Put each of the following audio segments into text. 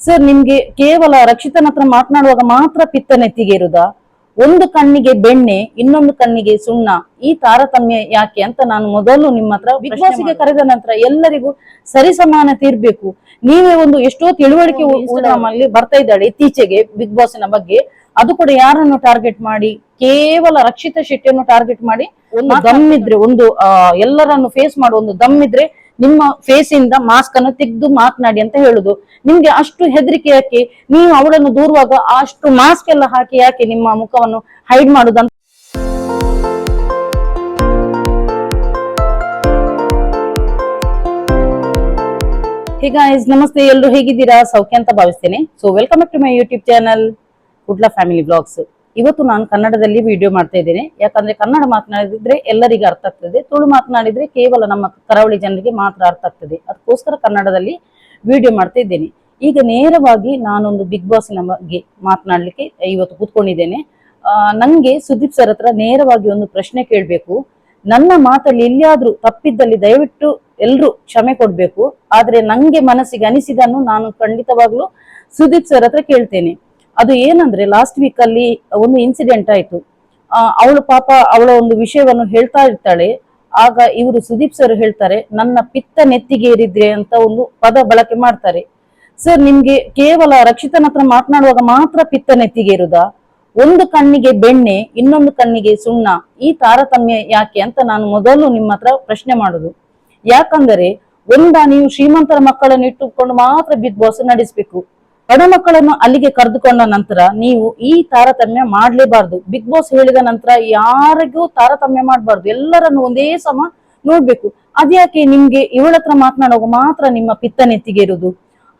Sir ನಿಮ್ಗೆ ಕೇವಲ ರಕ್ಷಿತನ ಹತ್ರ ಮಾತನಾಡುವಾಗ ಮಾತ್ರ ಪಿತ್ತ ನೆತ್ತಿಗೆ ಇರುದಾ? ಒಂದು ಕಣ್ಣಿಗೆ ಬೆಣ್ಣೆ ಇನ್ನೊಂದು ಕಣ್ಣಿಗೆ ಸುಣ್ಣ ಈ ತಾರತಮ್ಯ ಯಾಕೆ ಅಂತ ನಾನು ಮೊದಲು ನಿಮ್ಮ ಹತ್ರ ಬಾಸ್ಗೆ ಕರೆದ ನಂತರ ಎಲ್ಲರಿಗೂ ಸರಿಸಮಾನತೆ ಇರ್ಬೇಕು ನೀವೇ ಒಂದು ಎಷ್ಟೋ ತಿಳುವಳಿಕೆ ನಮ್ಮಲ್ಲಿ ಬರ್ತಾ ಇದ್ದಾಳೆ ಇತ್ತೀಚೆಗೆ ಬಿಗ್ ಬಾಸ್ನ ಬಗ್ಗೆ. ಅದು ಕೂಡ ಯಾರನ್ನು ಟಾರ್ಗೆಟ್ ಮಾಡಿ? ಕೇವಲ ರಕ್ಷಿತ ಶೆಟ್ಟಿಯನ್ನು ಟಾರ್ಗೆಟ್ ಮಾಡಿ? ಒಂದು ದಮ್ ಇದ್ರೆ. ಒಂದು ಎಲ್ಲರನ್ನು ಫೇಸ್ ಮಾಡುವ ಒಂದು ದಮ್ ಇದ್ರೆ ನಿಮ್ಮ ಫೇಸ್ ಇಂದ ಮಾಸ್ಕ್ ಅನ್ನು ತೆಗೆದು ಮಾತನಾಡಿ ಅಂತ ಹೇಳುದು. ನಿಮ್ಗೆ ಅಷ್ಟು ಹೆದರಿಕೆ ಯಾಕೆ? ನೀವು ಅವಳನ್ನು ದೂರುವಾಗ ಅಷ್ಟು ಮಾಸ್ಕ್ ಎಲ್ಲ ಹಾಕಿ ಯಾಕೆ ನಿಮ್ಮ ಮುಖವನ್ನು ಹೈಡ್ ಮಾಡುದಂತ ಹೀಗ ನಮಸ್ತೆ. ಎಲ್ಲರೂ ಹೇಗಿದ್ದೀರಾ? ಸೌಖ್ಯ ಅಂತ ಭಾವಿಸ್ತೇನೆ. So welcome back to my YouTube channel Kudla family blogs ಇವತ್ತು ನಾನು ಕನ್ನಡದಲ್ಲಿ ವಿಡಿಯೋ ಮಾಡ್ತಾ ಇದ್ದೇನೆ. ಯಾಕಂದ್ರೆ ಕನ್ನಡ ಮಾತನಾಡಿದ್ರೆ ಎಲ್ಲರಿಗೂ ಅರ್ಥ ಆಗ್ತದೆ. ತುಳು ಮಾತನಾಡಿದ್ರೆ ಕೇವಲ ನಮ್ಮ ಕರಾವಳಿ ಜನರಿಗೆ ಮಾತ್ರ ಅರ್ಥ ಆಗ್ತದೆ. ಅದಕ್ಕೋಸ್ಕರ ಕನ್ನಡದಲ್ಲಿ ವಿಡಿಯೋ ಮಾಡ್ತಾ ಇದ್ದೇನೆ. ಈಗ ನೇರವಾಗಿ ನಾನೊಂದು ಬಿಗ್ ಬಾಸ್ನ ಬಗ್ಗೆ ಮಾತನಾಡ್ಲಿಕ್ಕೆ ಇವತ್ತು ಕೂತ್ಕೊಂಡಿದ್ದೇನೆ. ಆ, ನಂಗೆ ಸುದೀಪ್ ಸರ್ ಹತ್ರ ನೇರವಾಗಿ ಒಂದು ಪ್ರಶ್ನೆ ಕೇಳಬೇಕು. ನನ್ನ ಮಾತಲ್ಲಿ ಎಲ್ಲಿಯಾದ್ರೂ ತಪ್ಪಿದ್ದಲ್ಲಿ ದಯವಿಟ್ಟು ಎಲ್ಲರೂ ಕ್ಷಮೆ ಕೊಡ್ಬೇಕು. ಆದ್ರೆ ನಂಗೆ ಮನಸ್ಸಿಗೆ ಅನಿಸಿದನ್ನು ನಾನು ಖಂಡಿತವಾಗ್ಲೂ ಸುದೀಪ್ ಸರ್ ಹತ್ರ ಕೇಳ್ತೇನೆ. ಅದು ಏನಂದ್ರೆ ಲಾಸ್ಟ್ ವೀಕ್ ಅಲ್ಲಿ ಒಂದು ಇನ್ಸಿಡೆಂಟ್ ಆಯ್ತು. ಅವಳು ಪಾಪ ಅವಳ ಒಂದು ವಿಷಯವನ್ನು ಹೇಳ್ತಾ ಇರ್ತಾಳೆ. ಆಗ ಇವರು ಸುದೀಪ್ ಸರ್ ಹೇಳ್ತಾರೆ, ನನ್ನ ಪಿತ್ತ ನೆತ್ತಿಗೆ ಏರಿದ್ರೆ ಅಂತ ಒಂದು ಪದ ಬಳಕೆ ಮಾಡ್ತಾರೆ. ಸರ್ ನಿಮ್ಗೆ ಕೇವಲ ರಕ್ಷಿತನ ಹತ್ರ ಮಾತನಾಡುವಾಗ ಮಾತ್ರ ಪಿತ್ತ ನೆತ್ತಿಗೆ ಇರುದಾ ಒಂದು ಕಣ್ಣಿಗೆ ಬೆಣ್ಣೆ, ಇನ್ನೊಂದು ಕಣ್ಣಿಗೆ ಸುಣ್ಣ, ಈ ತಾರತಮ್ಯ ಯಾಕೆ ಅಂತ ನಾನು ಮೊದಲು ನಿಮ್ಮ ಹತ್ರ ಪ್ರಶ್ನೆ ಮಾಡುದು. ಯಾಕಂದರೆ, ಒಂದ ನೀವು ಶ್ರೀಮಂತರ ಮಕ್ಕಳನ್ನು ಇಟ್ಟುಕೊಂಡು ಮಾತ್ರ ಬಿಗ್ ಬಾಸ್ ನಡೆಸಬೇಕು. ಬಡ ಮಕ್ಕಳನ್ನು ಅಲ್ಲಿಗೆ ಕರೆದುಕೊಂಡ ನಂತರ ನೀವು ಈ ತಾರತಮ್ಯ ಮಾಡ್ಲೇಬಾರ್ದು. ಬಿಗ್ ಬಾಸ್ ಹೇಳಿದ ನಂತರ ಯಾರಿಗೂ ತಾರತಮ್ಯ ಮಾಡಬಾರ್ದು. ಎಲ್ಲರನ್ನು ಒಂದೇ ಸಮ ನೋಡ್ಬೇಕು. ಅದ್ಯಾಕೆ ನಿಮ್ಗೆ ಇವಳ ಹತ್ರ ಮಾತನಾಡುವಾಗ ಮಾತ್ರ ನಿಮ್ಮ ಪಿತ್ತ ನೆತ್ತಿಗೆ ಇರುದು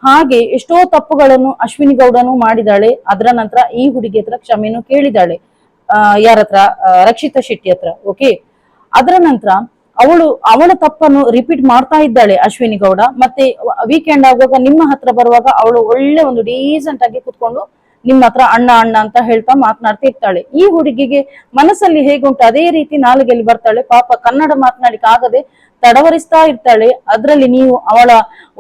ಹಾಗೆ ಎಷ್ಟೋ ತಪ್ಪುಗಳನ್ನು ಅಶ್ವಿನಿ ಗೌಡನು ಮಾಡಿದಾಳೆ. ಅದರ ನಂತರ ಈ ಹುಡುಗಿ ಹತ್ರ ಕ್ಷಮೆಯನ್ನು ಕೇಳಿದಾಳೆ. ಆ ಯಾರ ಹತ್ರ ರಕ್ಷಿತಾ ಶೆಟ್ಟಿ ಹತ್ರ ಓಕೆ ಅದರ ನಂತರ ಅವಳು ಅವಳ ತಪ್ಪನ್ನು ರಿಪೀಟ್ ಮಾಡ್ತಾ ಇದ್ದಾಳೆ ಅಶ್ವಿನಿ ಗೌಡ. ಮತ್ತೆ ವೀಕೆಂಡ್ ಆಗುವಾಗ ನಿಮ್ಮ ಹತ್ರ ಬರುವಾಗ ಅವಳು ಒಳ್ಳೆ ಒಂದು ಡೀಸೆಂಟ್ ಆಗಿ ಕುತ್ಕೊಂಡು ನಿಮ್ಮ ಹತ್ರ ಅಣ್ಣ ಅಣ್ಣ ಅಂತ ಹೇಳ್ತಾ ಮಾತನಾಡ್ತಾ ಇರ್ತಾಳೆ. ಈ ಹುಡುಗಿಗೆ ಮನಸ್ಸಲ್ಲಿ ಹೇಗುಂಟು? ಅದೇ ರೀತಿ ನಾಲಿಗೆಯಲ್ಲಿ ಬರ್ತಾಳೆ. ಪಾಪ ಕನ್ನಡ ಮಾತನಾಡಿಕ್ ಆಗದೆ ತಡವರಿಸ್ತಾ ಇರ್ತಾಳೆ. ಅದರಲ್ಲಿ ನೀವು ಅವಳ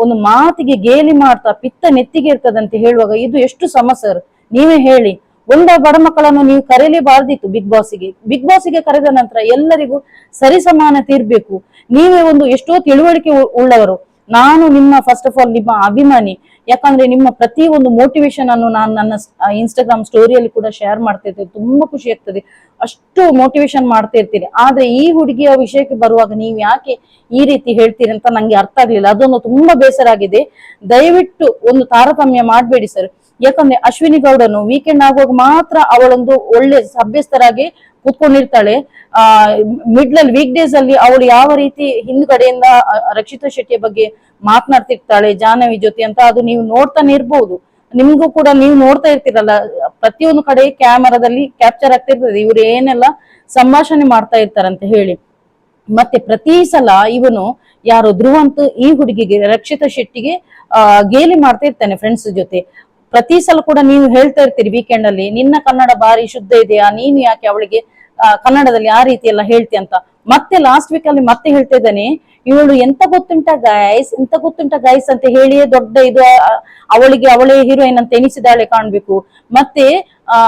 ಒಂದು ಮಾತಿಗೆ ಗೇಲಿ ಮಾಡ್ತಾ, ಪಿತ್ತ ನೆತ್ತಿಗೆ ಇರ್ತದಂತೆ ಹೇಳುವಾಗ ಇದು ಎಷ್ಟು ಸಮ ಸರ್ ನೀವೇ ಹೇಳಿ. ಒಂದ ಬಡ ಮಕ್ಕಳನ್ನು ನೀವು ಕರೆಯಲೇಬಾರ್ದಿತ್ತು ಬಿಗ್ ಬಾಸ್ಗೆ ಬಿಗ್ ಬಾಸ್ಗೆ ಕರೆದ ನಂತರ ಎಲ್ಲರಿಗೂ ಸರಿಸಮಾನತೆ ಇರ್ಬೇಕು ನೀವೇ ಒಂದು ಎಷ್ಟೋ ತಿಳುವಳಿಕೆ ಉಳ್ಳವರು. ನಾನು ನಿಮ್ಮ ಫಸ್ಟ್ ಆಫ್ ಆಲ್ ನಿಮ್ಮ ಅಭಿಮಾನಿ. ಯಾಕಂದ್ರೆ ನಿಮ್ಮ ಪ್ರತಿ ಒಂದು ಮೋಟಿವೇಶನ್ ಅನ್ನು ನಾನು ನನ್ನ ಇನ್ಸ್ಟಾಗ್ರಾಮ್ ಸ್ಟೋರಿಯಲ್ಲಿ ಕೂಡ ಶೇರ್ ಮಾಡ್ತಾ ಇರ್ತೇನೆ. ತುಂಬಾ ಖುಷಿ ಆಗ್ತದೆ. ಅಷ್ಟು ಮೋಟಿವೇಶನ್ ಮಾಡ್ತಾ ಇರ್ತೀರಿ ಆದ್ರೆ ಈ ಹುಡುಗಿಯ ವಿಷಯಕ್ಕೆ ಬರುವಾಗ ನೀವು ಯಾಕೆ ಈ ರೀತಿ ಹೇಳ್ತೀರಿ ಅಂತ ನಂಗೆ ಅರ್ಥ ಆಗ್ಲಿಲ್ಲ. ಅದೊಂದು ತುಂಬಾ ಬೇಸರ ಆಗಿದೆ. ದಯವಿಟ್ಟು ಒಂದು ತಾರತಮ್ಯ ಮಾಡಬೇಡಿ ಸರ್ ಯಾಕಂದ್ರೆ ಅಶ್ವಿನಿ ಗೌಡನು ವೀಕೆಂಡ್ ಆಗುವಾಗ ಮಾತ್ರ ಅವಳೊಂದು ಒಳ್ಳೆ ಸಭ್ಯಸ್ಥರಾಗಿ ಕೂತ್ಕೊಂಡಿರ್ತಾಳೆ. ಆ ಮಿಡ್ಲ್ ವೀಕ್ ಡೇಸ್ ಅಲ್ಲಿ ಅವಳು ಯಾವ ರೀತಿ ಹಿಂದ್ಗಡೆಯಿಂದ ರಕ್ಷಿತಾ ಶೆಟ್ಟಿಯ ಬಗ್ಗೆ ಮಾತನಾಡ್ತಿರ್ತಾಳೆ, ಜಾಹ್ನವಿ ಜೊತೆ ಅಂತ ಅದು ನೀವು ನೋಡ್ತಾನೆ ಇರ್ಬಹುದು ನಿಮ್ಗೂ ಕೂಡ ನೀವು ನೋಡ್ತಾ ಇರ್ತೀರಲ್ಲ, ಪ್ರತಿಯೊಂದು ಕಡೆ ಕ್ಯಾಮರಾದಲ್ಲಿ ಕ್ಯಾಪ್ಚರ್ ಆಗ್ತಿರ್ತದೆ, ಇವ್ರು ಏನೆಲ್ಲ ಸಂಭಾಷಣೆ ಮಾಡ್ತಾ ಇರ್ತಾರಂತ ಹೇಳಿ. ಮತ್ತೆ ಪ್ರತಿ ಸಲ ಇವನು ಯಾರು ಧ್ರುವಂತ ಈ ಹುಡುಗಿಗೆ, ರಕ್ಷಿತಾ ಶೆಟ್ಟಿಗೆ ಗೇಲಿ ಮಾಡ್ತಾ ಇರ್ತಾನೆ ಫ್ರೆಂಡ್ಸ್ ಜೊತೆ. ಪ್ರತಿ ಸಲ ಕೂಡ ನೀವು ಹೇಳ್ತಾ ಇರ್ತೀರಿ ವೀಕೆಂಡ್ ಅಲ್ಲಿ, ನಿನ್ನ ಕನ್ನಡ ಬಾರಿ ಶುದ್ಧ ಇದೆಯಾ? ನೀನು ಯಾಕೆ ಅವಳಿಗೆ ಕನ್ನಡದಲ್ಲಿ ಆ ರೀತಿ ಎಲ್ಲ ಹೇಳ್ತಿ ಅಂತ. ಮತ್ತೆ ಲಾಸ್ಟ್ ವೀಕ್ ಅಲ್ಲಿ ಮತ್ತೆ ಹೇಳ್ತಾ ಇದ್ದಾನೆ, ಇವಳು ಎಂತ ಗೊತ್ತುಂಟ ಗೈಸ್ ಎಂತ ಗೊತ್ತುಂಟ ಗೈಸ್ ಅಂತ ಹೇಳಿಯೇ ದೊಡ್ಡ ಇದು ಅವಳಿಗೆ ಅವಳೇ ಹೀರೋಯಿನ್ ಅಂತ ಎನಿಸಿದಾಳೆ ಕಾಣ್ಬೇಕು. ಮತ್ತೆ, ಆ,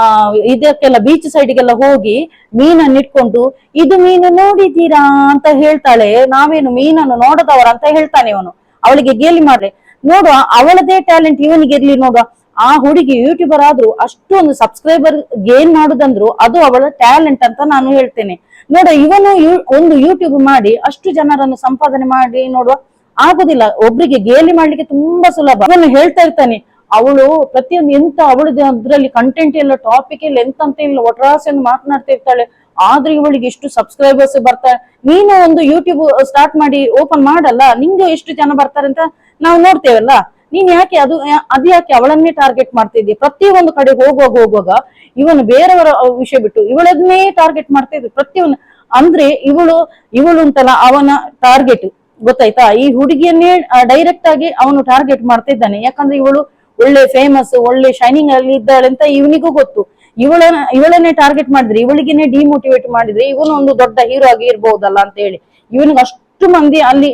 ಇದಕ್ಕೆಲ್ಲ ಬೀಚ್ ಸೈಡ್ಗೆಲ್ಲ ಹೋಗಿ ಮೀನನ್ನ ಇಟ್ಕೊಂಡು, ಇದು ಮೀನು ನೋಡಿದೀರಾ ಅಂತ ಹೇಳ್ತಾಳೆ. ನಾವೇನು ಮೀನನ್ನು ನೋಡದವರ ಅಂತ ಹೇಳ್ತಾನೆ ಅವನು. ಅವಳಿಗೆ ಗೇಲಿ ಮಾಡ್ರೆ ನೋಡುವ, ಅವಳದೇ ಟ್ಯಾಲೆಂಟ್ ಇವನಿಗೆ ಇರ್ಲಿ ನೋಡುವ. ಆ ಹುಡುಗಿ ಯೂಟ್ಯೂಬರ್ ಆದ್ರೂ ಅಷ್ಟೊಂದು ಸಬ್ಸ್ಕ್ರೈಬರ್ ಗೇನ್ ಮಾಡುದಂದ್ರು ಅದು ಅವಳ ಟ್ಯಾಲೆಂಟ್ ಅಂತ ನಾನು ಹೇಳ್ತೇನೆ. ನೋಡ, ಇವನು ಒಂದು ಯೂಟ್ಯೂಬ್ ಮಾಡಿ ಅಷ್ಟು ಜನರನ್ನು ಸಂಪಾದನೆ ಮಾಡಿ ನೋಡುವ ಆಗುದಿಲ್ಲ. ಒಬ್ರಿಗೆ ಗೇಲಿ ಮಾಡ್ಲಿಕ್ಕೆ ತುಂಬಾ ಸುಲಭ. ಅವನು ಹೇಳ್ತಾ ಇರ್ತಾನೆ, ಅವಳು ಪ್ರತಿಯೊಂದು ಎಂತ ಅವಳದು ಅದ್ರಲ್ಲಿ ಕಂಟೆಂಟ್ ಇಲ್ಲ ಟಾಪಿಕ್ ಇಲ್ಲ ಎಂತ ಅಂತ ಇಲ್ಲ, ಒಟ್ರಾಸಿ ಮಾತನಾಡ್ತಾ ಇರ್ತಾಳೆ. ಆದ್ರೆ ಇವಳಿಗೆ ಎಷ್ಟು ಸಬ್ಸ್ಕ್ರೈಬರ್ಸ್ ಬರ್ತಾರೆ ನೀನು ಒಂದು ಯೂಟ್ಯೂಬ್ ಸ್ಟಾರ್ಟ್ ಮಾಡಿ ಓಪನ್ ಮಾಡಲ್ಲ, ನಿಂಗೆ ಎಷ್ಟು ಜನ ಬರ್ತಾರೆ ಅಂತ ನಾವು ನೋಡ್ತೇವಲ್ಲ? ನೀನ್ ಯಾಕೆ ಅದು ಅದು ಯಾಕೆ ಅವಳನ್ನೇ ಟಾರ್ಗೆಟ್ ಮಾಡ್ತಾ ಪ್ರತಿ ಪ್ರತಿಯೊಂದು ಕಡೆ ಹೋಗುವಾಗ ಹೋಗುವಾಗ ಇವನು ಬೇರೆಯವರ ವಿಷಯ ಬಿಟ್ಟು ಇವಳನ್ನೇ ಟಾರ್ಗೆಟ್ ಮಾಡ್ತಾ ಇದ್ರು ಪ್ರತಿಯೊಂದು, ಅಂದ್ರೆ ಇವಳು ಇವಳು ಉಂಟಲ್ಲ, ಅವನ ಟಾರ್ಗೆಟ್ ಗೊತ್ತಾಯ್ತಾ? ಈ ಹುಡುಗಿಯನ್ನೇ ಡೈರೆಕ್ಟ್ ಆಗಿ ಅವನು ಟಾರ್ಗೆಟ್ ಮಾಡ್ತಾ ಇದ್ದಾನೆ ಯಾಕಂದ್ರೆ ಇವಳು ಒಳ್ಳೆ ಫೇಮಸ್ ಒಳ್ಳೆ ಶೈನಿಂಗ್ ಅಲ್ಲಿ ಇದ್ದಾಳೆ ಅಂತ ಇವನಿಗೂ ಗೊತ್ತು. ಇವಳನ್ನ ಇವಳನ್ನೇ ಟಾರ್ಗೆಟ್ ಮಾಡಿದ್ರೆ, ಇವಳಿಗೆನೆ ಡಿಮೋಟಿವೇಟ್ ಮಾಡಿದ್ರೆ ಇವನು ಒಂದು ದೊಡ್ಡ ಹೀರೋ ಆಗಿ ಇರ್ಬಹುದಲ್ಲ ಅಂತ ಹೇಳಿ. ಇವನಿಗೆ ಅಷ್ಟು ಮಂದಿ ಅಲ್ಲಿ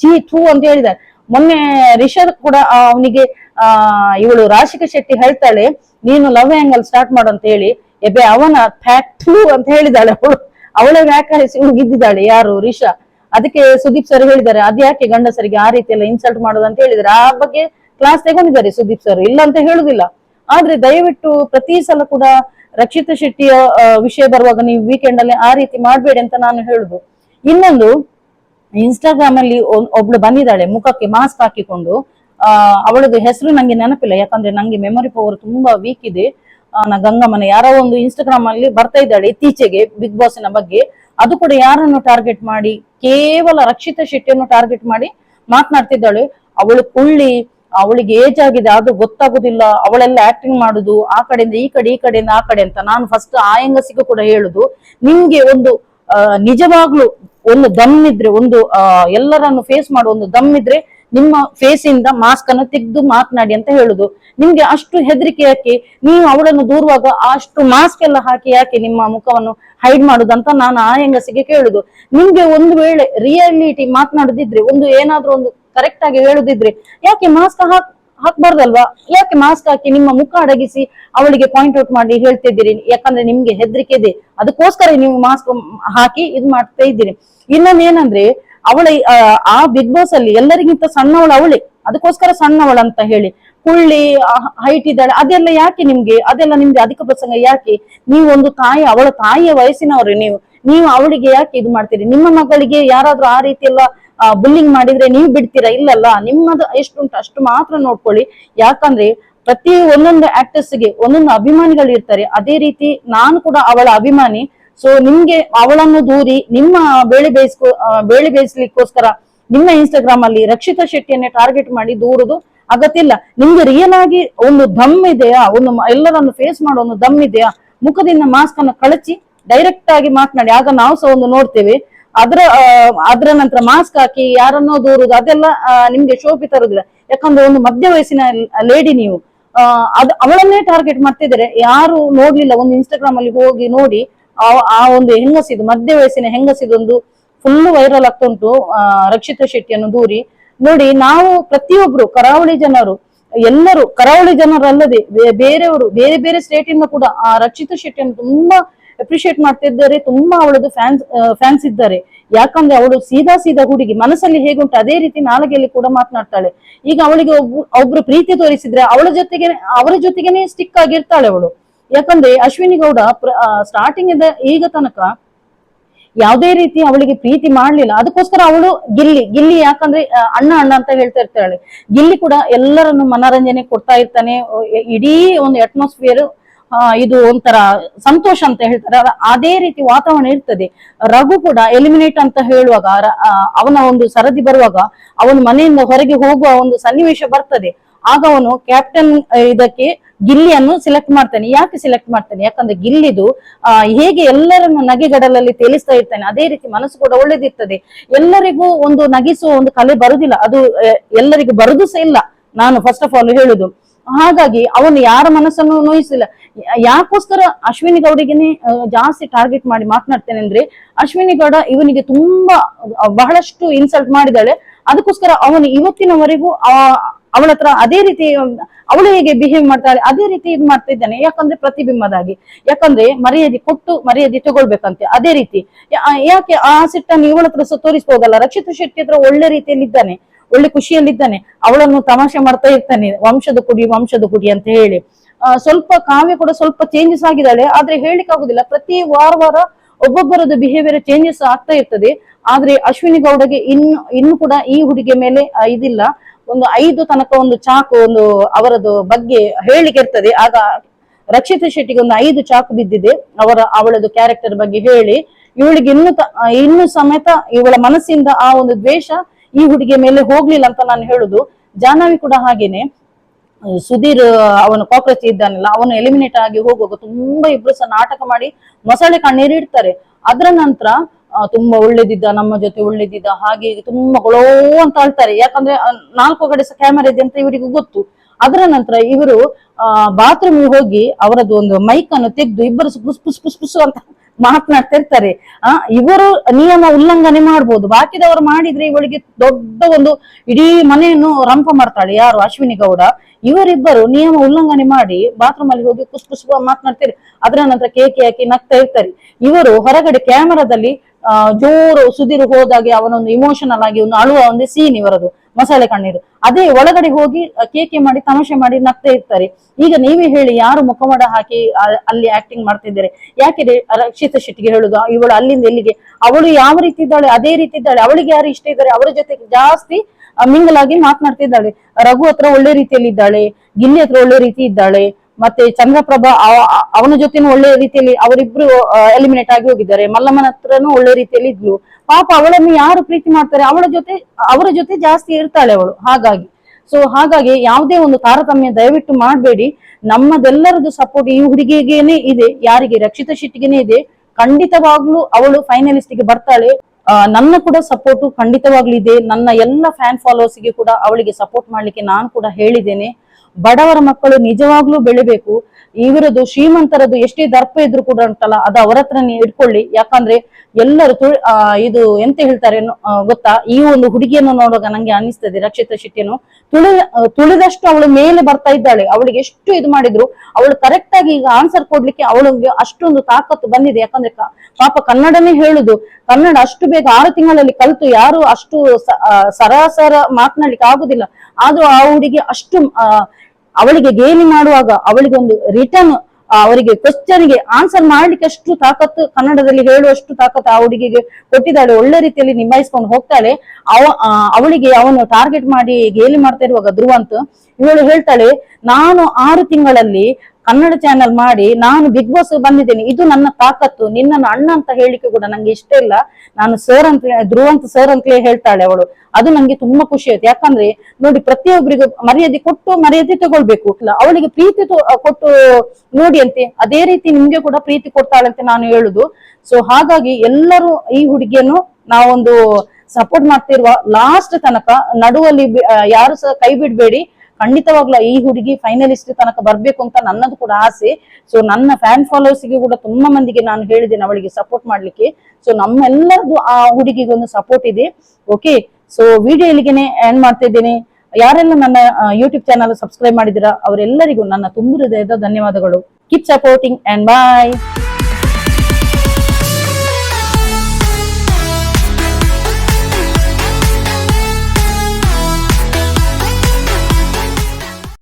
ಚೀ, ಥೂ ಅಂತ ಹೇಳಿದ್ದಾರೆ. ಮೊನ್ನೆ ರಿಷಬ್ ಕೂಡ ಅವನಿಗೆ, ಆ, ಇವಳು ರಾಶಿಕಾ ಶೆಟ್ಟಿ ಹೇಳ್ತಾಳೆ, ನೀನು ಲವ್ ಆಂಗಲ್ ಸ್ಟಾರ್ಟ್ ಮಾಡು ಅಂತ ಹೇಳಿ, ಎಬೆ ಅವನ ಫ್ಯಾಕ್ಟು ಅಂತ ಹೇಳಿದಾಳೆ ಅವಳು. ಅವಳೇ ವ್ಯಾಕರಿಸಿ ಉಗಿದ್ದಿದ್ದಾಳೆ ಯಾರು? ರಿಷಾ. ಅದಕ್ಕೆ ಸುದೀಪ್ ಸರ್ ಹೇಳಿದ್ದಾರೆ, ಅದ್ಯಾಕೆ ಗಂಡಸರಿಗೆ ಆ ರೀತಿ ಎಲ್ಲ ಇನ್ಸಲ್ಟ್ ಮಾಡೋದು ಅಂತ ಹೇಳಿದ್ದಾರೆ. ಆ ಬಗ್ಗೆ ಕ್ಲಾಸ್ ತಗೊಂಡಿದ್ದಾರೆ ಸುದೀಪ್ ಸರ್ ಇಲ್ಲ ಅಂತ ಹೇಳುದಿಲ್ಲ. ಆದ್ರೆ ದಯವಿಟ್ಟು ಪ್ರತಿ ಸಲ ಕೂಡ ರಕ್ಷಿತಾ ಶೆಟ್ಟಿಯ ವಿಷಯ ಬರುವಾಗ ನೀವು ವೀಕೆಂಡ್ ಅಲ್ಲಿ ಆ ರೀತಿ ಮಾಡಬೇಡಿ ಅಂತ ನಾನು ಹೇಳುದು. ಇನ್ನೊಂದು ಇನ್ಸ್ಟಾಗ್ರಾಮ್ ಅಲ್ಲಿ ಒಬ್ಳು ಬಂದಿದ್ದಾಳೆ, ಮುಖಕ್ಕೆ ಮಾಸ್ಕ್ ಹಾಕಿಕೊಂಡು, ಆ ಅವಳದು ಹೆಸರು ನಂಗೆ ನೆನಪಿಲ್ಲ, ಯಾಕಂದ್ರೆ ನಂಗೆ ಮೆಮೊರಿ ಪವರ್ ತುಂಬಾ ವೀಕ್ ಇದೆ. ನಾ ಗಂಗಮ್ಮನ ಯಾರೋ ಒಂದು ಇನ್ಸ್ಟಾಗ್ರಾಮ್ ಅಲ್ಲಿ ಬರ್ತಾ ಇದ್ದಾಳೆ ಇತ್ತೀಚೆಗೆ ಬಿಗ್ ಬಾಸ್ನ ಬಗ್ಗೆ. ಅದು ಕೂಡ ಯಾರನ್ನು ಟಾರ್ಗೆಟ್ ಮಾಡಿ, ಕೇವಲ ರಕ್ಷಿತಾ ಶೆಟ್ಟಿಯನ್ನು ಟಾರ್ಗೆಟ್ ಮಾಡಿ ಮಾತನಾಡ್ತಿದ್ದಾಳೆ. ಅವಳು ಕುಳ್ಳಿ, ಅವಳಿಗೆ ಏಜ್ ಆಗಿದೆ ಅದು ಗೊತ್ತಾಗುದಿಲ್ಲ, ಅವಳೆಲ್ಲ ಆಕ್ಟಿಂಗ್ ಮಾಡುದು, ಆ ಕಡೆಯಿಂದ ಈ ಕಡೆ, ಈ ಕಡೆಯಿಂದ ಆ ಕಡೆ ಅಂತ. ನಾನು ಫಸ್ಟ್ ಆ ಹೆಂಗಸಿಗೂ ಕೂಡ ಹೇಳುದು, ನಿಮ್ಗೆ ಒಂದು ನಿಜವಾಗ್ಲೂ ಒಂದು ದಮ್ ಇದ್ರೆ, ಒಂದು ಎಲ್ಲರನ್ನು ಫೇಸ್ ಮಾಡುವ ಒಂದು ದಮ್ ಇದ್ರೆ ನಿಮ್ಮ ಫೇಸ್ ಇಂದ ಮಾಸ್ಕ್ ಅನ್ನು ತೆಗೆದು ಮಾತನಾಡಿ ಅಂತ ಹೇಳುದು. ನಿಮ್ಗೆ ಅಷ್ಟು ಹೆದರಿಕೆ ಯಾಕೆ? ನೀವು ಅವಳನ್ನು ದೂರುವಾಗ ಅಷ್ಟು ಮಾಸ್ಕ್ ಎಲ್ಲ ಹಾಕಿ ಯಾಕೆ ನಿಮ್ಮ ಮುಖವನ್ನು ಹೈಡ್ ಮಾಡುದಂತ ನಾನು ಆ ಹೆಂಗಸಿಗೆ ಕೇಳುದು. ನಿಮ್ಗೆ ಒಂದು ವೇಳೆ ರಿಯಾಲಿಟಿ ಮಾತನಾಡುದಿದ್ರೆ, ಒಂದು ಏನಾದ್ರೂ ಒಂದು ಕರೆಕ್ಟ್ ಆಗಿ ಹೇಳುದಿದ್ರೆ, ಯಾಕೆ ಮಾಸ್ಕ್ ಹಾಕ್ ಹಾಕ್ಬಾರ್ದಲ್ವಾ? ಯಾಕೆ ಮಾಸ್ಕ್ ಹಾಕಿ ನಿಮ್ಮ ಮುಖ ಅಡಗಿಸಿ ಅವಳಿಗೆ ಪಾಯಿಂಟ್ ಔಟ್ ಮಾಡಿ ಹೇಳ್ತಿದ್ದೀರಿ? ಯಾಕಂದ್ರೆ ನಿಮ್ಗೆ ಹೆದರಿಕೆ ಇದೆ ಅದಕ್ಕೋಸ್ಕರ ನೀವು ಮಾಸ್ಕ್ ಹಾಕಿ ಇದು ಮಾಡ್ತಾ ಇದ್ದೀರಿ. ಇನ್ನೊಂದ್ ಏನಂದ್ರೆ ಅವಳ ಆ, ಆ ಬಿಗ್ ಬಾಸ್ ಅಲ್ಲಿ ಎಲ್ಲರಿಗಿಂತ ಸಣ್ಣವಳು ಅವಳೆ. ಅದಕ್ಕೋಸ್ಕರ ಸಣ್ಣವಳು ಅಂತ ಹೇಳಿ. ಕುಳ್ಳಿ ಹೈಟ್ ಇದ್ದಾಳೆ ಅದೆಲ್ಲ ಯಾಕೆ ನಿಮ್ಗೆ? ಅದೆಲ್ಲ ನಿಮ್ಗೆ ಅಧಿಕ ಪ್ರಸಂಗ ಯಾಕೆ? ನೀವು ಒಂದು ತಾಯಿ ಅವಳ ತಾಯಿಯ ವಯಸ್ಸಿನವರು ನೀವು. ನೀವು ಅವಳಿಗೆ ಯಾಕೆ ಇದು ಮಾಡ್ತೀರಿ? ನಿಮ್ಮ ಮಗಳಿಗೆ ಯಾರಾದ್ರೂ ಆ ರೀತಿ ಎಲ್ಲ ಬುಲ್ಲಿಂಗ್ ಮಾಡಿದ್ರೆ ನೀವ್ ಬಿಡ್ತೀರಾ? ಇಲ್ಲಲ್ಲ, ನಿಮ್ಮದು ಎಷ್ಟುಂಟು ಅಷ್ಟು ಮಾತ್ರ ನೋಡ್ಕೊಳ್ಳಿ. ಯಾಕಂದ್ರೆ ಪ್ರತಿ ಒಂದೊಂದು ಆಕ್ಟರ್ಸ್ಗೆ ಒಂದೊಂದು ಅಭಿಮಾನಿಗಳು ಇರ್ತಾರೆ. ಅದೇ ರೀತಿ ನಾನು ಕೂಡ ಅವಳ ಅಭಿಮಾನಿ. ಸೊ ನಿಮ್ಗೆ ಅವಳನ್ನು ದೂರಿ ನಿಮ್ಮ ಬೇಳೆ ಬೇಯಿಸ್ಕೋ ಬೇಳೆ ಬೇಯಿಸ್ಲಿಕ್ಕೋಸ್ಕರ ನಿಮ್ಮ ಇನ್ಸ್ಟಾಗ್ರಾಮ್ ಅಲ್ಲಿ ರಕ್ಷಿತಾ ಶೆಟ್ಟಿಯನ್ನೇ ಟಾರ್ಗೆಟ್ ಮಾಡಿ ದೂರುದು ಅಗತ್ಯ ಇಲ್ಲ ನಿಮ್ಗೆ ರಿಯಲ್ ಆಗಿ ಒಂದು ದಮ್ ಇದೆಯಾ? ಒಂದು ಎಲ್ಲರನ್ನು ಫೇಸ್ ಮಾಡೋ ಒಂದು ದಮ್ ಇದೆಯಾ? ಮುಖದಿಂದ ಮಾಸ್ಕ್ ಅನ್ನು ಕಳಚಿ ಡೈರೆಕ್ಟ್ ಆಗಿ ಮಾತನಾಡಿ. ಆಗ ನಾವು ಸಹ ಒಂದು ನೋಡ್ತೇವೆ. ಅದ್ರ ಅದ್ರ ನಂತರ ಮಾಸ್ಕ್ ಹಾಕಿ ಯಾರನ್ನೋ ದೂರುದು, ಅದೆಲ್ಲ ನಿಮ್ಗೆ ಶೋಭೆ ತರುದಿಲ್ಲ. ಯಾಕಂದ್ರೆ ಒಂದು ಮಧ್ಯ ವಯಸ್ಸಿನ ಲೇಡಿ ನೀವು ಅದ್ ಅವಳನ್ನೇ ಟಾರ್ಗೆಟ್ ಮಾಡ್ತಿದ್ರೆ ಯಾರು ನೋಡ್ಲಿಲ್ಲ, ಒಂದು ಇನ್ಸ್ಟಾಗ್ರಾಮ್ ಅಲ್ಲಿ ಹೋಗಿ ನೋಡಿ, ಆ- ಒಂದು ಹೆಂಗಸಿದು, ಮಧ್ಯ ವಯಸ್ಸಿನ ಹೆಂಗಸಿದೊಂದು ಫುಲ್ ವೈರಲ್ ಆಗ್ತಾ ಉಂಟು ರಕ್ಷಿತಾ ಶೆಟ್ಟಿಯನ್ನು ದೂರಿ. ನೋಡಿ, ನಾವು ಪ್ರತಿಯೊಬ್ರು, ಕರಾವಳಿ ಜನರು, ಎಲ್ಲರೂ, ಕರಾವಳಿ ಜನರಲ್ಲದೆ ಬೇರೆಯವರು, ಬೇರೆ ಬೇರೆ ಸ್ಟೇಟ್ ಇಂದ ಕೂಡ, ಆ, ರಕ್ಷಿತಾ ಶೆಟ್ಟಿಯನ್ನು ತುಂಬಾ ಅಪ್ರಿಶಿಯೇಟ್ ಮಾಡ್ತಿದ್ದಾರೆ, ತುಂಬಾ ಅವಳದು ಫ್ಯಾನ್ಸ್ ಫ್ಯಾನ್ಸ್ ಇದ್ದಾರೆ. ಯಾಕಂದ್ರೆ ಅವಳು ಸೀದಾ ಸೀದಾ ಹುಡುಗಿ, ಮನಸ್ಸಲ್ಲಿ ಹೇಗುಂಟು ಅದೇ ರೀತಿ ನಾಲಗೆಯಲ್ಲಿ ಕೂಡ ಮಾತನಾಡ್ತಾಳೆ. ಈಗ ಅವಳಿಗೆ ಒಬ್ರು ಪ್ರೀತಿ ತೋರಿಸಿದ್ರೆ ಅವಳ ಜೊತೆಗೆ, ಅವರ ಜೊತೆಗೇನೆ ಸ್ಟಿಕ್ ಆಗಿರ್ತಾಳೆ ಅವಳು. ಯಾಕಂದ್ರೆ ಅಶ್ವಿನಿ ಗೌಡ ಸ್ಟಾರ್ಟಿಂಗ್ ಇಂದ ಈಗ ತನಕ ಯಾವುದೇ ರೀತಿ ಅವಳಿಗೆ ಪ್ರೀತಿ ಮಾಡ್ಲಿಲ್ಲ. ಅದಕ್ಕೋಸ್ಕರ ಅವಳು ಗಿಲ್ಲಿ ಗಿಲ್ಲಿ ಯಾಕಂದ್ರೆ ಅಣ್ಣ ಅಣ್ಣ ಅಂತ ಹೇಳ್ತಾ ಇರ್ತಾಳೆ. ಗಿಲ್ಲಿ ಕೂಡ ಎಲ್ಲರನ್ನು ಮನರಂಜನೆ ಕೊಡ್ತಾ ಇರ್ತಾನೆ. ಇಡೀ ಒಂದು ಅಟ್ಮಾಸ್ಫಿಯರ್ ಇದು ಒಂಥರ ಸಂತೋಷ ಅಂತ ಹೇಳ್ತಾರೆ. ಅದ- ರೀತಿ ವಾತಾವರಣ ಇರ್ತದೆ. ರಘು ಕೂಡ ಎಲಿಮಿನೇಟ್ ಅಂತ ಹೇಳುವಾಗ ಅವನ ಒಂದು ಸರದಿ ಬರುವಾಗ, ಅವನು ಮನೆಯಿಂದ ಹೊರಗೆ ಹೋಗುವ ಒಂದು ಸನ್ನಿವೇಶ ಬರ್ತದೆ. ಆಗ ಅವನು ಕ್ಯಾಪ್ಟನ್ ಇದಕ್ಕೆ ಗಿಲ್ಲಿಯನ್ನು ಸಿಲೆಕ್ಟ್ ಮಾಡ್ತಾನೆ. ಯಾಕೆ ಸಿಲೆಕ್ಟ್ ಮಾಡ್ತಾನೆ? ಯಾಕಂದ್ರೆ ಗಿಲ್ಲಿದು ಹೇಗೆ ಎಲ್ಲರನ್ನು ನಗೆಗಡಲಲ್ಲಿ ತೇಲಿಸ್ತಾ ಇರ್ತಾನೆ, ಅದೇ ರೀತಿ ಮನಸ್ಸು ಕೂಡ ಒಳ್ಳೇದಿರ್ತದೆ. ಎಲ್ಲರಿಗೂ ಒಂದು ನಗಿಸುವ ಒಂದು ಕಲೆ ಬರುದಿಲ್ಲ. ಅದು ಎಲ್ಲರಿಗೂ ಬರುದು ಸಹ ಇಲ್ಲ. ನಾನು ಫಸ್ಟ್ ಆಫ್ ಆಲ್ ಹೇಳುದು. ಹಾಗಾಗಿ ಅವನು ಯಾರ ಮನಸ್ಸನ್ನು ನೋಯಿಸಿಲ್ಲ. ಯಾಕೋಸ್ಕರ ಅಶ್ವಿನಿ ಗೌಡಿಗೆನೆ ಜಾಸ್ತಿ ಟಾರ್ಗೆಟ್ ಮಾಡಿ ಮಾತನಾಡ್ತೇನೆ ಅಂದ್ರೆ ಅಶ್ವಿನಿ ಗೌಡ ಇವನಿಗೆ ತುಂಬಾ ಬಹಳಷ್ಟು ಇನ್ಸಲ್ಟ್ ಮಾಡಿದಾಳೆ ಅದಕ್ಕೋಸ್ಕರ ಅವನು ಇವತ್ತಿನವರೆಗೂ ಅವಳ ಹತ್ರ ಅದೇ ರೀತಿ, ಅವಳು ಹೇಗೆ ಬಿಹೇವ್ ಮಾಡ್ತಾಳೆ, ಅದೇ ರೀತಿ ಇದು ಮಾಡ್ತಾ ಇದ್ದಾನೆ. ಯಾಕಂದ್ರೆ ಪ್ರತಿಬಿಂಬದಾಗಿ. ಯಾಕಂದ್ರೆ ಮರ್ಯಾದೆ ಕೊಟ್ಟು ಮರ್ಯಾದೆ ತಗೊಳ್ಬೇಕಂತೆ, ಅದೇ ರೀತಿ. ಯಾಕೆ ಆ ಸಿಟ್ಟನ್ನು ಇವಳ ಹತ್ರ ತೋರಿಸ್ಬೋದಲ್ಲ ರಕ್ಷಿತ ಶೆಟ್ಟಿ ಹತ್ರ ಒಳ್ಳೆ ರೀತಿಯಲ್ಲಿ ಇದ್ದಾನೆ ಒಳ್ಳೆ ಖುಷಿಯಲ್ಲಿದ್ದಾನೆ. ಅವಳನ್ನು ತಮಾಷೆ ಮಾಡ್ತಾ ಇರ್ತಾನೆ, ವಂಶದ ಕುಡಿ ವಂಶದ ಕುಡಿ ಅಂತ ಹೇಳಿ. ಸ್ವಲ್ಪ ಕಾವ್ಯ ಕೂಡ ಸ್ವಲ್ಪ ಚೇಂಜಸ್ ಆಗಿದ್ದಾಳೆ. ಆದ್ರೆ ಹೇಳಿಕ್ ಆಗುದಿಲ್ಲ. ಪ್ರತಿ ವಾರ ವಾರ ಒಬ್ಬೊಬ್ಬರದ್ದು ಬಿಹೇವಿಯರ್ ಚೇಂಜಸ್ ಆಗ್ತಾ ಇರ್ತದೆ. ಆದ್ರೆ ಅಶ್ವಿನಿ ಗೌಡಗೆ ಇನ್ನು ಇನ್ನು ಕೂಡ ಈ ಹುಡುಗಿಯ ಮೇಲೆ ಇದಿಲ್ಲ. ಒಂದು ಐದು ತನಕ ಒಂದು ಚಾಕು, ಒಂದು ಅವರದು ಬಗ್ಗೆ ಹೇಳಿಕೆ ಇರ್ತದೆ. ಆಗ ರಕ್ಷಿತ ಶೆಟ್ಟಿಗೆ ಒಂದು ಐದು ಚಾಕು ಬಿದ್ದಿದೆ. ಅವರ ಅವಳದು ಕ್ಯಾರೆಕ್ಟರ್ ಬಗ್ಗೆ ಹೇಳಿ. ಇವಳಿಗೆ ಇನ್ನು ಇನ್ನು ಸಮೇತ ಇವಳ ಮನಸ್ಸಿಂದ ಆ ಒಂದು ದ್ವೇಷ ಈ ಹುಡುಗಿಯ ಮೇಲೆ ಹೋಗ್ಲಿಲ್ಲ ಅಂತ ನಾನು ಹೇಳುದು. ಜಾನವಿ ಕೂಡ ಹಾಗೇನೆ. ಸುಧೀರ್ ಅವನು ಕಾಕ್ರೋಚ್ ಇದ್ದಾನಲ್ಲ, ಅವನು ಎಲಿಮಿನೇಟ್ ಆಗಿ ಹೋಗುವಾಗ ತುಂಬಾ ಇಬ್ರು ಸಹ ನಾಟಕ ಮಾಡಿ ಮೊಸಳೆ ಕಣ್ಣೀರಿಡ್ತಾರೆ ಅದರ ನಂತರ ತುಂಬಾ ಒಳ್ಳೇದಿದ್ದ, ನಮ್ಮ ಜೊತೆ ಒಳ್ಳೇದಿದ್ದ ಹಾಗೆ ತುಂಬಾ ಗೊಳೋ ಅಂತ ಅಳ್ತಾರೆ. ಯಾಕಂದ್ರೆ ನಾಲ್ಕು ಕಡೆ ಸಹ ಕ್ಯಾಮರಾ ಇದೆ ಅಂತ ಇವರಿಗೆ ಗೊತ್ತು. ಅದರ ನಂತರ ಇವರು ಬಾತ್ರೂಮ್ ಹೋಗಿ ಅವರದ್ದು ಒಂದು ಮೈಕ್ ಅನ್ನು ತೆಗೆದು ಇಬ್ಬರು ಪುಸ್ ಪುಸ್ ಪುಸ್ ಪುಸ್ ಅಂತ ಮಾತನಾಡ್ತಾ ಇರ್ತಾರೆ ಆ, ಇವರು ನಿಯಮ ಉಲ್ಲಂಘನೆ ಮಾಡ್ಬೋದು. ಬಾಕಿದವರು ಮಾಡಿದ್ರೆ ಇವಳಿಗೆ ದೊಡ್ಡ ಒಂದು ಇಡೀ ಮನೆಯನ್ನು ರಂಪ ಮಾಡ್ತಾಳೆ ಯಾರು? ಅಶ್ವಿನಿ ಗೌಡ. ಇವರಿಬ್ಬರು ನಿಯಮ ಉಲ್ಲಂಘನೆ ಮಾಡಿ ಬಾತ್ರೂಮ್ ಅಲ್ಲಿ ಹೋಗಿ ಕುಸ್ ಕುಸ್ ಮಾತನಾಡ್ತಾರೆ. ಅದರ ನಂತರ ಕೇಕೆ ಹಾಕಿ ನಗ್ತಾ ಇರ್ತಾರೆ. ಇವರು ಹೊರಗಡೆ ಕ್ಯಾಮರಾದಲ್ಲಿ ಜೋರು ಸುದೀರು ಹೋದಾಗೆ ಅವನೊಂದು ಇಮೋಷನಲ್ ಆಗಿ ಒಂದು ಅಳುವ ಒಂದು ಸೀನ್ ಇವರದು. ಮಸಾಲೆ ಕಣ್ಣೀರು. ಅದೇ ಒಳಗಡೆ ಹೋಗಿ ಕೇಕೆ ಮಾಡಿ, ತಮಾಷೆ ಮಾಡಿ ನಗ್ತಾ ಇರ್ತಾರೆ. ಈಗ ನೀವೇ ಹೇಳಿ ಯಾರು ಮುಖವಾಡ ಹಾಕಿ ಅಲ್ಲಿ ಆಕ್ಟಿಂಗ್ ಮಾಡ್ತಿದ್ದಾರೆ? ಯಾಕೆ ರಕ್ಷಿತ ಶೆಟ್ಟಿಗೆ ಹೇಳುದು? ಇವಳು ಅಲ್ಲಿಂದ ಎಲ್ಲಿಗೆ? ಅವಳು ಯಾವ ರೀತಿ ಇದ್ದಾಳೆ? ಅದೇ ರೀತಿ ಇದ್ದಾಳೆ. ಅವಳಿಗೆ ಯಾರು ಇಷ್ಟ ಇದ್ದಾರೆ? ಅವರ ಜೊತೆ ಜಾಸ್ತಿ ಮಿಂಗಲ್ ಆಗಿ ಮಾತನಾಡ್ತಿದ್ದಾಳೆ. ರಘು ಹತ್ರ ಒಳ್ಳೆ ರೀತಿಯಲ್ಲಿ ಇದ್ದಾಳೆ. ಗಿಲ್ಲಿ ಹತ್ರ ಒಳ್ಳೆ ರೀತಿ ಇದ್ದಾಳೆ. ಮತ್ತೆ ಚಂದ್ರಪ್ರಭಾ ಅವನ ಜೊತೆನೂ ಒಳ್ಳೆ ರೀತಿಯಲ್ಲಿ ಅವರಿಬ್ರು ಎಲಿಮಿನೇಟ್ ಆಗಿ ಹೋಗಿದ್ದಾರೆ. ಮಲ್ಲಮ್ಮನ ಹತ್ರನೂ ಒಳ್ಳೆ ರೀತಿಯಲ್ಲಿ ಇದ್ಲು. ಪಾಪ ಅವಳನ್ನು ಯಾರು ಪ್ರೀತಿ ಮಾಡ್ತಾರೆ? ಅವಳ ಜೊತೆ, ಅವರ ಜೊತೆ ಜಾಸ್ತಿ ಇರ್ತಾಳೆ ಅವಳು. ಹಾಗಾಗಿ ಸೊ ಹಾಗಾಗಿ ಯಾವುದೇ ಒಂದು ತಾರತಮ್ಯ ದಯವಿಟ್ಟು ಮಾಡಬೇಡಿ. ನಮ್ಮದೆಲ್ಲರದ್ದು ಸಪೋರ್ಟ್ ಈ ಹುಡುಗಿಗೇನೆ ಇದೆ. ಯಾರಿಗೆ ರಕ್ಷಿತ ಶೆಟ್ಟಿಗೆನೆ ಇದೆ. ಖಂಡಿತವಾಗ್ಲೂ ಅವಳು ಫೈನಲಿಸ್ಟ್ಗೆ ಬರ್ತಾಳೆ. ನನ್ನ ಕೂಡ ಸಪೋರ್ಟ್ ಖಂಡಿತವಾಗ್ಲೂ ಇದೆ. ನನ್ನ ಎಲ್ಲ ಫ್ಯಾನ್ ಫಾಲೋವರ್ಸ್ಗೆ ಕೂಡ ಅವಳಿಗೆ ಸಪೋರ್ಟ್ ಮಾಡ್ಲಿಕ್ಕೆ ನಾನು ಕೂಡ ಹೇಳಿದ್ದೇನೆ. ಬಡವರ ಮಕ್ಕಳು ನಿಜವಾಗ್ಲೂ ಬೆಳಿಬೇಕು. ಇವರದ್ದು ಶ್ರೀಮಂತರದ್ದು ಎಷ್ಟೇ ದರ್ಪ ಇದ್ರು ಕೂಡ ಉಂಟಲ್ಲ, ಅದು ಅವರ ಹತ್ರನೇ ಇಟ್ಕೊಳ್ಳಿ. ಯಾಕಂದ್ರೆ ಎಲ್ಲರೂ ತುಳ್- ಇದು ಎಂತ ಹೇಳ್ತಾರೆ ಗೊತ್ತಾ? ಈ ಒಂದು ಹುಡುಗಿಯನ್ನು ನೋಡುವಾಗ ನಂಗೆ ಅನಿಸ್ತದೆ ರಕ್ಷಿತಾ ಶೆಟ್ಟಿಯನ್ನು. ತುಳಿ ತುಳಿದಷ್ಟು ಅವಳು ಮೇಲೆ ಬರ್ತಾ ಇದ್ದಾಳೆ. ಅವಳಿಗೆ ಎಷ್ಟು ಇದು ಮಾಡಿದ್ರು, ಅವಳು ಕರೆಕ್ಟ್ ಆಗಿ ಈಗ ಆನ್ಸರ್ ಕೊಡ್ಲಿಕ್ಕೆ ಅವಳಿಗೆ ಅಷ್ಟೊಂದು ತಾಕತ್ತು ಬಂದಿದೆ. ಯಾಕಂದ್ರೆ ಪಾಪ ಕನ್ನಡನೇ ಹೇಳುದು. ಕನ್ನಡ ಅಷ್ಟು ಬೇಗ ಆರು ತಿಂಗಳಲ್ಲಿ ಕಲಿತು ಯಾರು ಅಷ್ಟು ಸರಾಸರ ಮಾತನಾಡ್ಲಿಕ್ಕೆ ಆಗುದಿಲ್ಲ. ಆದ್ರೂ ಆ ಹುಡುಗಿ ಅಷ್ಟು ಅವಳಿಗೆ ಗೇಲಿ ಮಾಡುವಾಗ ಅವಳಿಗೆ ಒಂದು ರಿಟರ್ನ್ ಅವರಿಗೆ ಕ್ವಶನ್ಗೆ ಆನ್ಸರ್ ಮಾಡ್ಲಿಕ್ಕೆ ಅಷ್ಟು ತಾಕತ್ತು, ಕನ್ನಡದಲ್ಲಿ ಹೇಳುವಷ್ಟು ತಾಕತ್ತು ಆ ಹುಡುಗಿಗೆ ಕೊಟ್ಟಿದ್ದಾಳೆ. ಒಳ್ಳೆ ರೀತಿಯಲ್ಲಿ ನಿಭಾಯಿಸ್ಕೊಂಡು ಹೋಗ್ತಾಳೆ. ಅವ ಅವಳಿಗೆ ಅವನು ಟಾರ್ಗೆಟ್ ಮಾಡಿ ಗೇಲಿ ಮಾಡ್ತಾ ಇರುವಾಗ ಧ್ರುವಂತ್ ಇವಳು ಹೇಳ್ತಾಳೆ, ನಾನು ಆರು ತಿಂಗಳಲ್ಲಿ ಕನ್ನಡ ಚಾನೆಲ್ ಮಾಡಿ ನಾನು ಬಿಗ್ ಬಾಸ್ ಬಂದಿದ್ದೇನೆ. ಇದು ನನ್ನ ತಾಕತ್ತು. ನಿನ್ನನ್ನು ಅಣ್ಣ ಅಂತ ಹೇಳಿಕೆ ಕೂಡ ನಂಗೆ ಇಷ್ಟ ಇಲ್ಲ. ನಾನು ಸರ್ ಅಂತ ಧ್ರುವಂತ್ ಸರ್ ಅಂತಲೇ ಹೇಳ್ತಾಳೆ ಅವಳು. ಅದು ನಂಗೆ ತುಂಬಾ ಖುಷಿ ಆಯ್ತು. ಯಾಕಂದ್ರೆ ನೋಡಿ ಪ್ರತಿಯೊಬ್ಬರಿಗೂ ಮರ್ಯಾದೆ ಕೊಟ್ಟು ಮರ್ಯಾದೆ ತಗೊಳ್ಬೇಕು. ಅವಳಿಗೆ ಪ್ರೀತಿ ಕೊಟ್ಟು ನೋಡಿ ಅಂತೆ. ಅದೇ ರೀತಿ ನಿಮ್ಗೆ ಕೂಡ ಪ್ರೀತಿ ಕೊಡ್ತಾಳೆ ಅಂತ ನಾನು ಹೇಳುದು. ಸೊ ಹಾಗಾಗಿ ಎಲ್ಲರೂ ಈ ಹುಡುಗಿಯನ್ನು ನಾವೊಂದು ಸಪೋರ್ಟ್ ಮಾಡ್ತಿರುವ ಲಾಸ್ಟ್ ತನಕ ನಡುವಲ್ಲಿ ಯಾರು ಸಹ ಕೈ ಬಿಡ್ಬೇಡಿ. ಖಂಡಿತವಾಗ್ಲೂ ಈ ಹುಡುಗಿ ಫೈನಲಿಸ್ಟ್ ತನಕ ಬರ್ಬೇಕು ಅಂತ ನನ್ನದು ಕೂಡ ಆಸೆ. ಸೊ ನನ್ನ ಫ್ಯಾನ್ ಫಾಲೋವರ್ಸ್ಗೆ ಕೂಡ ತುಂಬಾ ಮಂದಿಗೆ ನಾನು ಹೇಳಿದ್ದೇನೆ ಅವಳಿಗೆ ಸಪೋರ್ಟ್ ಮಾಡ್ಲಿಕ್ಕೆ. ಸೊ ನಮ್ಮೆಲ್ಲರದು ಆ ಹುಡುಗಿಗೆ ಒಂದು ಸಪೋರ್ಟ್ ಇದೆ. ಓಕೆ ಸೊ ವಿಡಿಯೋ ಇಲ್ಲಿಗೆನೆ ಎಂಡ್ ಮಾಡ್ತಾ ಇದ್ದೇನೆ. ಯಾರೆಲ್ಲ ನನ್ನ ಯೂಟ್ಯೂಬ್ ಚಾನಲ್ ಸಬ್ಸ್ಕ್ರೈಬ್ ಮಾಡಿದಿರಾ ಅವರೆಲ್ಲರಿಗೂ ನನ್ನ ತುಂಬ ಹೃದಯದ ಧನ್ಯವಾದಗಳು. Keep supporting and bye